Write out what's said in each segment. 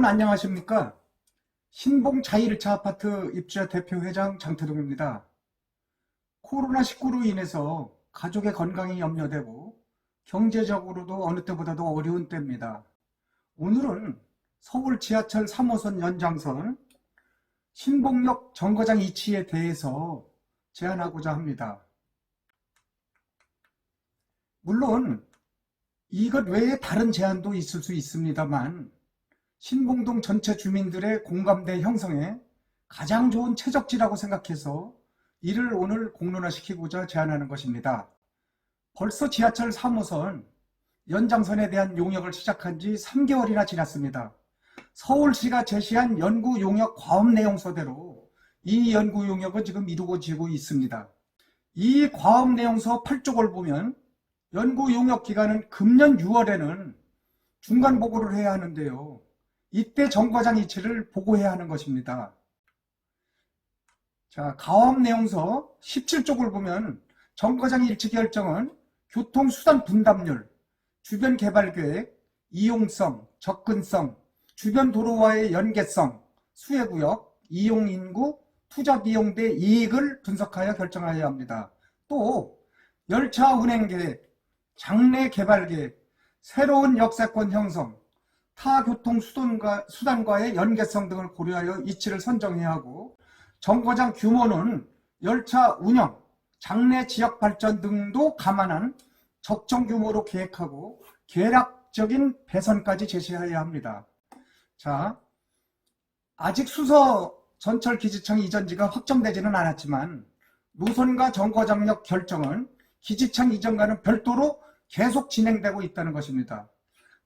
여러분 안녕하십니까? 신봉 자1차 아파트 입주자 대표 회장 장태동입니다. 코로나19로 인해서 가족의 건강이 염려되고 경제적으로도 어느 때보다도 어려운 때입니다. 오늘은 서울 지하철 3호선 연장선 신봉역 정거장 이치에 대해서 제안하고자 합니다. 물론 이것 외에 다른 제안도 있을 수 있습니다만 신봉동 전체 주민들의 공감대 형성에 가장 좋은 최적지라고 생각해서 이를 오늘 공론화시키고자 제안하는 것입니다. 벌써 지하철 3호선 연장선에 대한 용역을 시작한 지 3개월이나 지났습니다. 서울시가 제시한 연구 용역 과업 내용서대로 이 연구 용역은 지금 이루어지고 있습니다. 이 과업 내용서 8쪽을 보면 연구 용역 기간은 금년 6월에는 중간 보고를 해야 하는데요. 이때 정거장 이치를 보고해야 하는 것입니다. 자, 가업 내용서 17쪽을 보면 정거장 일치 결정은 교통수단 분담률, 주변 개발 계획, 이용성, 접근성, 주변 도로와의 연계성, 수혜구역, 이용인구, 투자 비용 대 이익을 분석하여 결정하여야 합니다. 또 열차 운행 계획, 장래 개발 계획, 새로운 역세권 형성, 타 교통 수단과, 수단과의 연계성 등을 고려하여 이치를 선정해야 하고 정거장 규모는 열차 운영, 장내 지역 발전 등도 감안한 적정 규모로 계획하고 계략적인 배선까지 제시해야 합니다. 자, 아직 수서 전철 기지청 이전지가 확정되지는 않았지만 노선과 정거장역 결정은 기지청 이전과는 별도로 계속 진행되고 있다는 것입니다.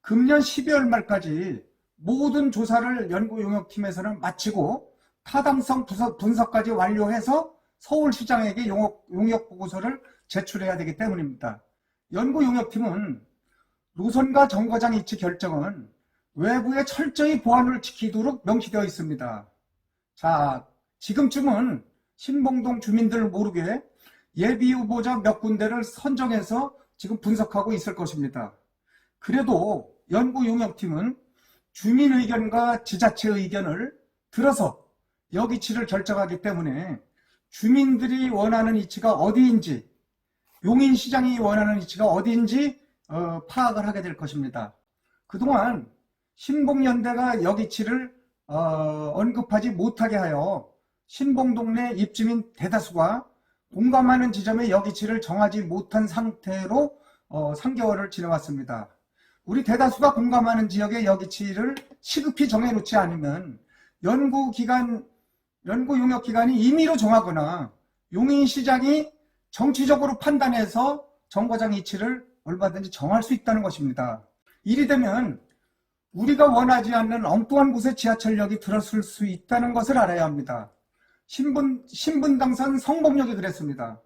금년 12월 말까지 모든 조사를 연구 용역팀에서는 마치고 타당성 분석까지 완료해서 서울시장에게 용역, 보고서를 제출해야 되기 때문입니다. 연구 용역팀은 노선과 정거장 이치 결정은 외부에 철저히 보안을 지키도록 명시되어 있습니다. 자, 지금쯤은 신봉동 주민들 모르게 예비 후보자 몇 군데를 선정해서 지금 분석하고 있을 것입니다. 그래도 연구용역팀은 주민 의견과 지자체 의견을 들어서 여기치를 결정하기 때문에 주민들이 원하는 위치가 어디인지 용인시장이 원하는 위치가 어디인지 어, 파악을 하게 될 것입니다. 그동안 신봉연대가 여기치를 어, 언급하지 못하게 하여 신봉동네 입주민 대다수가 공감하는 지점의 여기치를 정하지 못한 상태로 어, 3개월을 지나왔습니다. 우리 대다수가 공감하는 지역의 여기치를 시급히 정해놓지 않으면 연구기관, 연구 용역기관이 임의로 정하거나 용인 시장이 정치적으로 판단해서 정거장 위치를 얼마든지 정할 수 있다는 것입니다. 이리 되면 우리가 원하지 않는 엉뚱한 곳에 지하철역이 들어설 수 있다는 것을 알아야 합니다. 신분, 신분당선 성범역이 그랬습니다.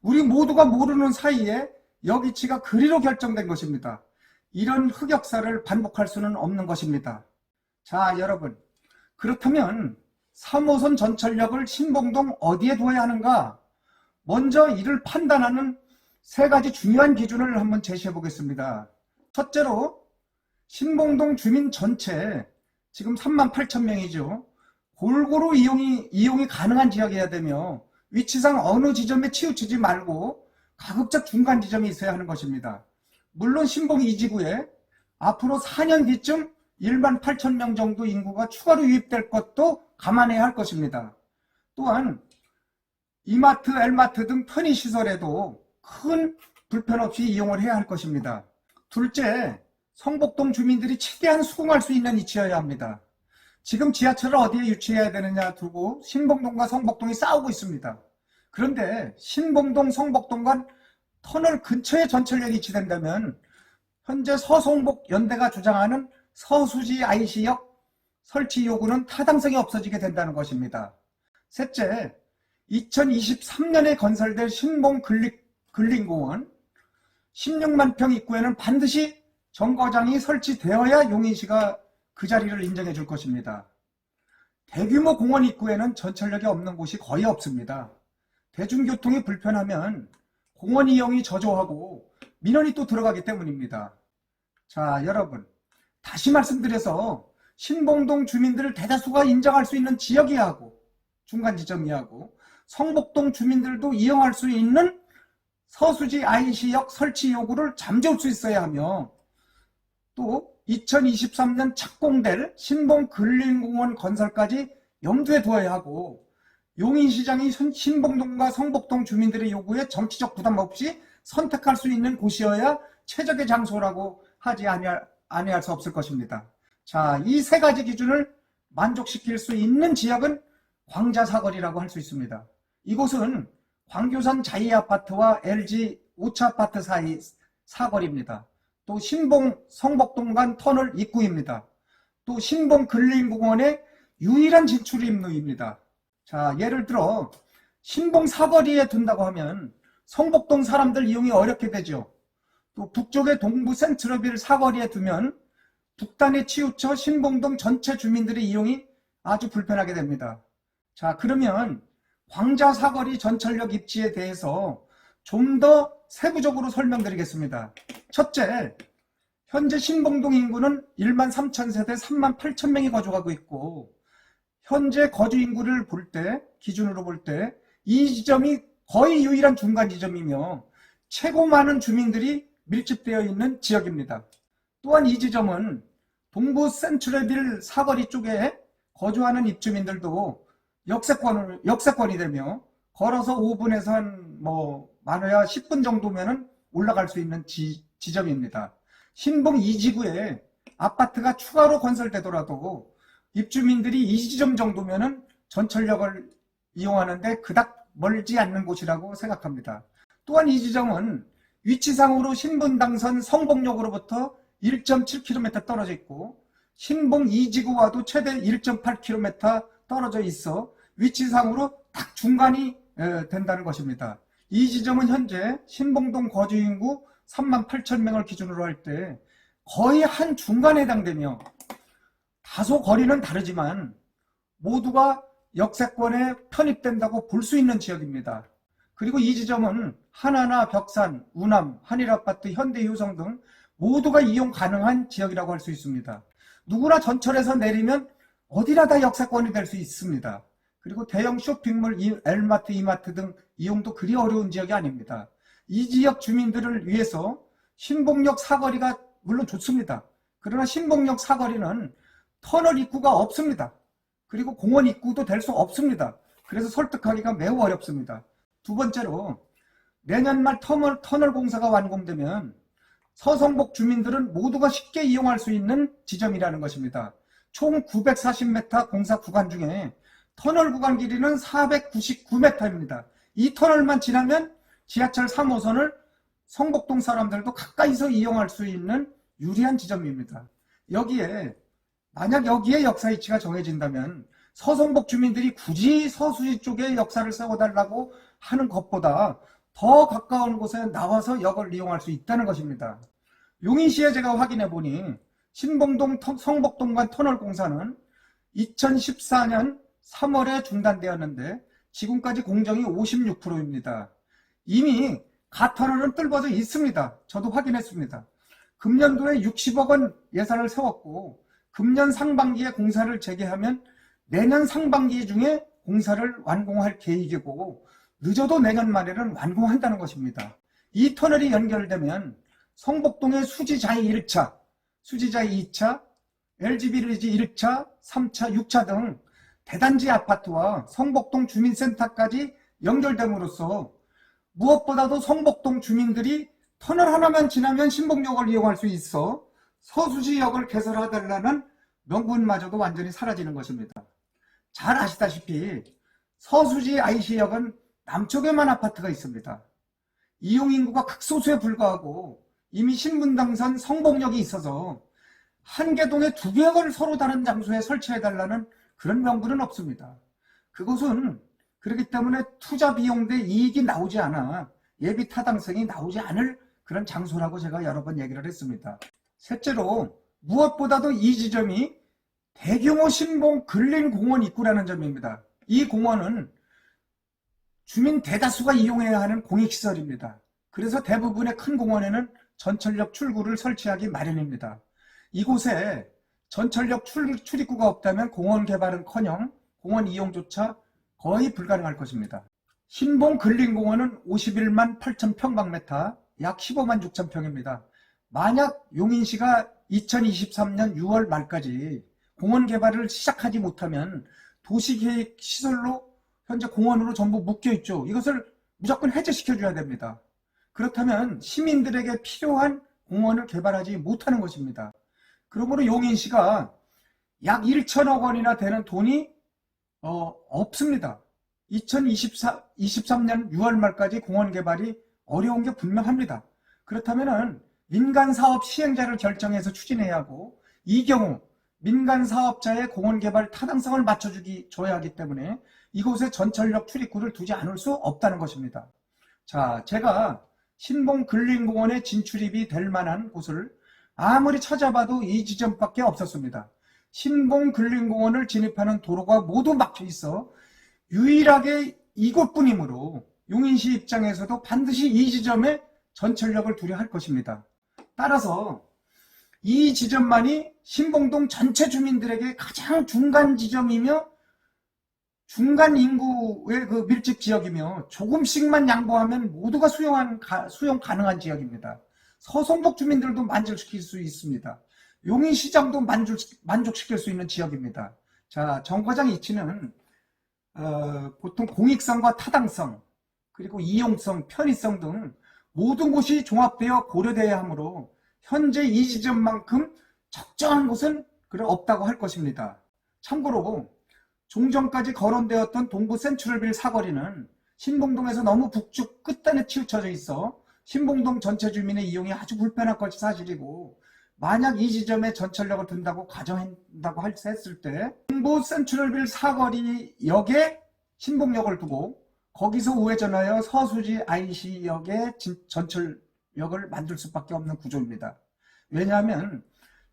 우리 모두가 모르는 사이에 여기치가 그리로 결정된 것입니다. 이런 흑역사를 반복할 수는 없는 것입니다. 자, 여러분. 그렇다면 3호선 전철역을 신봉동 어디에 둬야 하는가? 먼저 이를 판단하는 세 가지 중요한 기준을 한번 제시해 보겠습니다. 첫째로 신봉동 주민 전체 지금 3만 8천 명이죠. 골고루 이용이, 이용이 가능한 지역이어야 되며 위치상 어느 지점에 치우치지 말고 가급적 중간 지점이 있어야 하는 것입니다. 물론 신봉 이지구에 앞으로 4년 뒤쯤 1만 8천 명 정도 인구가 추가로 유입될 것도 감안해야 할 것입니다. 또한 이마트, 엘마트 등 편의시설에도 큰 불편 없이 이용을 해야 할 것입니다. 둘째, 성북동 주민들이 최대한 수긍할 수 있는 위치여야 합니다. 지금 지하철을 어디에 유치해야 되느냐 두고 신봉동과 성북동이 싸우고 있습니다. 그런데 신봉동, 성북동 간 터널 근처에 전철역이 위치된다면 현재 서성북 연대가 주장하는 서수지 IC역 설치 요구는 타당성이 없어지게 된다는 것입니다. 셋째, 2023년에 건설될 신봉 근린공원 16만 평 입구에는 반드시 정거장이 설치되어야 용인시가 그 자리를 인정해 줄 것입니다. 대규모 공원 입구에는 전철역이 없는 곳이 거의 없습니다. 대중교통이 불편하면 공원 이용이 저조하고 민원이 또 들어가기 때문입니다. 자, 여러분. 다시 말씀드려서 신봉동 주민들 대다수가 인정할 수 있는 지역이야 하고 중간 지점이야 하고 성복동 주민들도 이용할 수 있는 서수지 IC역 설치 요구를 잠재울 수 있어야 하며 또 2023년 착공될 신봉 근린공원 건설까지 염두에 두어야 하고 용인시장이 신- 신봉동과 성복동 주민들의 요구에 정치적 부담 없이 선택할 수 있는 곳이어야 최적의 장소라고 하지 아니할, 아니할 수 없을 것입니다. 자, 이 세 가지 기준을 만족시킬 수 있는 지역은 광자사거리라고 할 수 있습니다. 이곳은 광교산 자이아파트와 LG 오차아파트 사이 사거리입니다. 또 신봉 성복동 간 터널 입구입니다. 또 신봉 근린공원의 유일한 진출 입로입니다. 자, 예를 들어 신봉 사거리에 둔다고 하면 성복동 사람들 이용이 어렵게 되죠. 또 북쪽의 동부 센트럴빌 사거리에 두면 북단에 치우쳐 신봉동 전체 주민들의 이용이 아주 불편하게 됩니다. 자, 그러면 광자 사거리 전철역 입지에 대해서 좀 더 세부적으로 설명드리겠습니다. 첫째, 현재 신봉동 인구는 1만 3천 세대 3만 8천 명이 거주하고 있고 현재 거주 인구를 볼 때, 기준으로 볼 때 이 지점이 거의 유일한 중간 지점이며 최고 많은 주민들이 밀집되어 있는 지역입니다. 또한 이 지점은 동부 센트럴빌 사거리 쪽에 거주하는 입주민들도 역세권, 역세권이 되며 걸어서 5분에서 한 뭐 많아야 10분 정도면은 올라갈 수 있는 지, 지점입니다. 신봉 2지구에 아파트가 추가로 건설되더라도 입주민들이 이 지점 정도면은 전철역을 이용하는데 그닥 멀지 않는 곳이라고 생각합니다. 또한 이 지점은 위치상으로 신분당선 성봉역으로부터 1.7km 떨어져 있고 신봉 2지구와도 최대 1.8km 떨어져 있어 위치상으로 딱 중간이 에, 된다는 것입니다. 이 지점은 현재 신봉동 거주 인구 3만 8천 명을 기준으로 할 때 거의 한 중간에 해당되며 다소 거리는 다르지만 모두가 역세권에 편입된다고 볼 수 있는 지역입니다. 그리고 이 지점은 하나나 벽산, 우남, 한일아파트, 현대효성 등 모두가 이용 가능한 지역이라고 할 수 있습니다. 누구나 전철에서 내리면 어디나 다 역세권이 될 수 있습니다. 그리고 대형 쇼핑몰, 이- 엘마트, 이마트 등 이용도 그리 어려운 지역이 아닙니다. 이 지역 주민들을 위해서 신봉역 사거리가 물론 좋습니다. 그러나 신봉역 사거리는 터널 입구가 없습니다. 그리고 공원 입구도 될 수 없습니다. 그래서 설득하기가 매우 어렵습니다. 두 번째로 내년 말 터널, 터널 공사가 완공되면 서성복 주민들은 모두가 쉽게 이용할 수 있는 지점이라는 것입니다. 총 940m 공사 구간 중에 터널 구간 길이는 499m입니다. 이 터널만 지나면 지하철 3호선을 성복동 사람들도 가까이서 이용할 수 있는 유리한 지점입니다. 여기에 만약 여기에 역사 위치가 정해진다면 서성복 주민들이 굳이 서수지 쪽에 역사를 세워달라고 하는 것보다 더 가까운 곳에 나와서 역을 이용할 수 있다는 것입니다. 용인시에 제가 확인해 보니 신봉동 터- 성복동 간 터널 공사는 2014년 3월에 중단되었는데 지금까지 공정이 56%입니다. 이미 가터널은 뚫어져 있습니다. 저도 확인했습니다. 금년도에 60억 원 예산을 세웠고 금년 상반기에 공사를 재개하면 내년 상반기 중에 공사를 완공할 계획이고 늦어도 내년 말에는 완공한다는 것입니다. 이 터널이 연결되면 성복동의 수지자이 1차, 수지자이 2차, LG비리지 1차, 3차, 6차 등 대단지 아파트와 성복동 주민센터까지 연결됨으로써 무엇보다도 성복동 주민들이 터널 하나만 지나면 신봉역을 이용할 수 있어 서수지역을 개설해달라는 명분마저도 완전히 사라지는 것입니다. 잘 아시다시피 서수지 IC역은 남쪽에만 아파트가 있습니다. 이용 인구가 극소수에 불과하고 이미 신분당선 성봉역이 있어서 한 개동에 두 개역을 서로 다른 장소에 설치해달라는 그런 명분은 없습니다. 그것은 그렇기 때문에 투자 비용 대 이익이 나오지 않아 예비 타당성이 나오지 않을 그런 장소라고 제가 여러 번 얘기를 했습니다. 셋째로 무엇보다도 이 지점이 대규모 신봉 근린 공원 입구라는 점입니다. 이 공원은 주민 대다수가 이용해야 하는 공익시설입니다. 그래서 대부분의 큰 공원에는 전철역 출구를 설치하기 마련입니다. 이곳에 전철역 출, 출입구가 없다면 공원 개발은커녕 공원 이용조차 거의 불가능할 것입니다. 신봉 근린공원은 51만 8천 평방메타, 약 15만 6천 평입니다. 만약 용인시가 2023년 6월 말까지 공원 개발을 시작하지 못하면 도시계획 시설로 현재 공원으로 전부 묶여 있죠. 이것을 무조건 해제시켜 줘야 됩니다. 그렇다면 시민들에게 필요한 공원을 개발하지 못하는 것입니다. 그러므로 용인시가 약 1천억 원이나 되는 돈이 어, 없습니다. 2024, 23년 6월 말까지 공원 개발이 어려운 게 분명합니다. 그렇다면 민간 사업 시행자를 결정해서 추진해야 하고 이 경우 민간 사업자의 공원 개발 타당성을 맞춰주기 줘야 하기 때문에 이곳에 전철역 출입구를 두지 않을 수 없다는 것입니다. 자, 제가 신봉 근린공원에 진출입이 될 만한 곳을 아무리 찾아봐도 이 지점밖에 없었습니다. 신봉 근린공원을 진입하는 도로가 모두 막혀 있어 유일하게 이곳뿐이므로 용인시 입장에서도 반드시 이 지점에 전철역을 두려 할 것입니다. 따라서 이 지점만이 신봉동 전체 주민들에게 가장 중간 지점이며 중간 인구의 그 밀집 지역이며 조금씩만 양보하면 모두가 수용한, 수용 가능한 지역입니다. 서성복 주민들도 만족시킬 수 있습니다. 용인시장도 만족, 만족시킬 수 있는 지역입니다. 자, 정거장 이치는 어, 보통 공익성과 타당성, 그리고 이용성, 편의성 등 모든 곳이 종합되어 고려되어야 하므로 현재 이 지점만큼 적정한 곳은 그래 없다고 할 것입니다. 참고로 종전까지 거론되었던 동부 센트럴빌 사거리는 신봉동에서 너무 북쪽 끝단에 치우쳐져 있어 신봉동 전체 주민의 이용이 아주 불편할 것이 사실이고 만약 이 지점에 전철역을 둔다고 가정한다고 했을 때 동부 센트럴빌 사거리 역에 신봉역을 두고 거기서 우회전하여 서수지 IC역에 전철역을 만들 수밖에 없는 구조입니다. 왜냐하면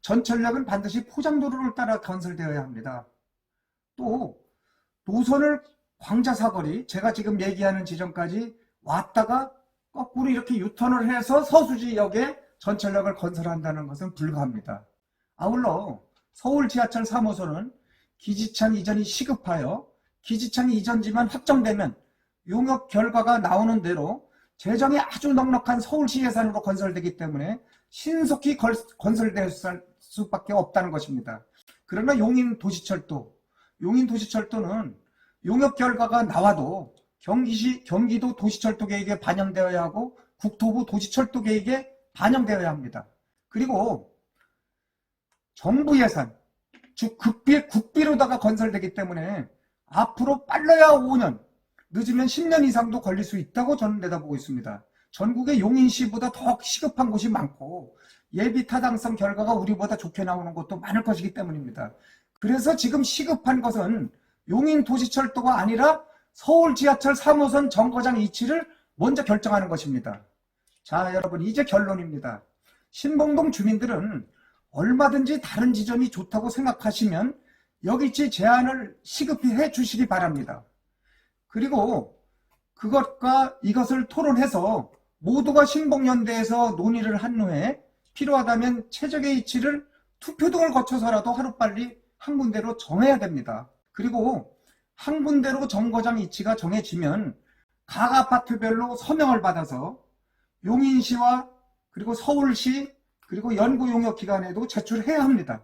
전철역은 반드시 포장도로를 따라 건설되어야 합니다. 또 노선을 광자사거리 제가 지금 얘기하는 지점까지 왔다가 거꾸로 이렇게 유턴을 해서 서수지역에 전철역을 건설한다는 것은 불가합니다. 아울러 서울 지하철 3호선은 기지창 이전이 시급하여 기지창 이전지만 확정되면 용역 결과가 나오는 대로 재정이 아주 넉넉한 서울시 예산으로 건설되기 때문에 신속히 건설될 수밖에 없다는 것입니다. 그러나 용인 도시철도 용인 도시철도는 용역 결과가 나와도 경기시, 경기도 도시철도 계획에 반영되어야 하고 국토부 도시철도 계획에 반영되어야 합니다. 그리고 정부 예산, 즉 국비, 국비로다가 건설되기 때문에 앞으로 빨라야 5년, 늦으면 10년 이상도 걸릴 수 있다고 저는 내다보고 있습니다. 전국의 용인시보다 더 시급한 곳이 많고 예비 타당성 결과가 우리보다 좋게 나오는 곳도 많을 것이기 때문입니다. 그래서 지금 시급한 것은 용인 도시철도가 아니라 서울 지하철 3호선 정거장 위치를 먼저 결정하는 것입니다. 자, 여러분, 이제 결론입니다. 신봉동 주민들은 얼마든지 다른 지점이 좋다고 생각하시면 여기지 제안을 시급히 해 주시기 바랍니다. 그리고 그것과 이것을 토론해서 모두가 신봉연대에서 논의를 한 후에 필요하다면 최적의 위치를 투표 등을 거쳐서라도 하루빨리 한 군데로 정해야 됩니다. 그리고 한 군데로 정거장 위치가 정해지면 각 아파트별로 서명을 받아서 용인시와 그리고 서울시 그리고 연구 용역 기관에도 제출해야 합니다.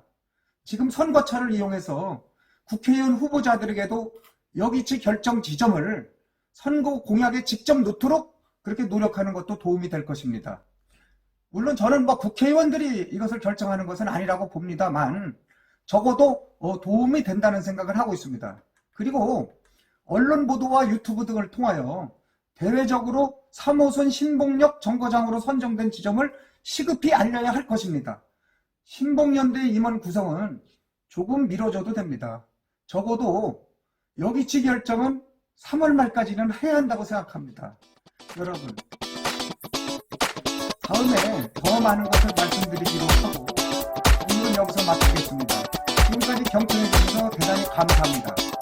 지금 선거철을 이용해서 국회의원 후보자들에게도 여기치 결정 지점을 선거 공약에 직접 넣도록 그렇게 노력하는 것도 도움이 될 것입니다. 물론 저는 뭐 국회의원들이 이것을 결정하는 것은 아니라고 봅니다만 적어도 어, 도움이 된다는 생각을 하고 있습니다. 그리고 언론 보도와 유튜브 등을 통하여 대외적으로 3호선 신봉역 정거장으로 선정된 지점을 시급히 알려야 할 것입니다. 신봉연대 임원 구성은 조금 미뤄져도 됩니다. 적어도 여기치 결정은 3월 말까지는 해야 한다고 생각합니다. 여러분, 다음에 더 많은 것을 말씀드리기로 하고 오늘은 여기서 마치겠습니다. 지금까지 경청해 주셔서 대단히 감사합니다.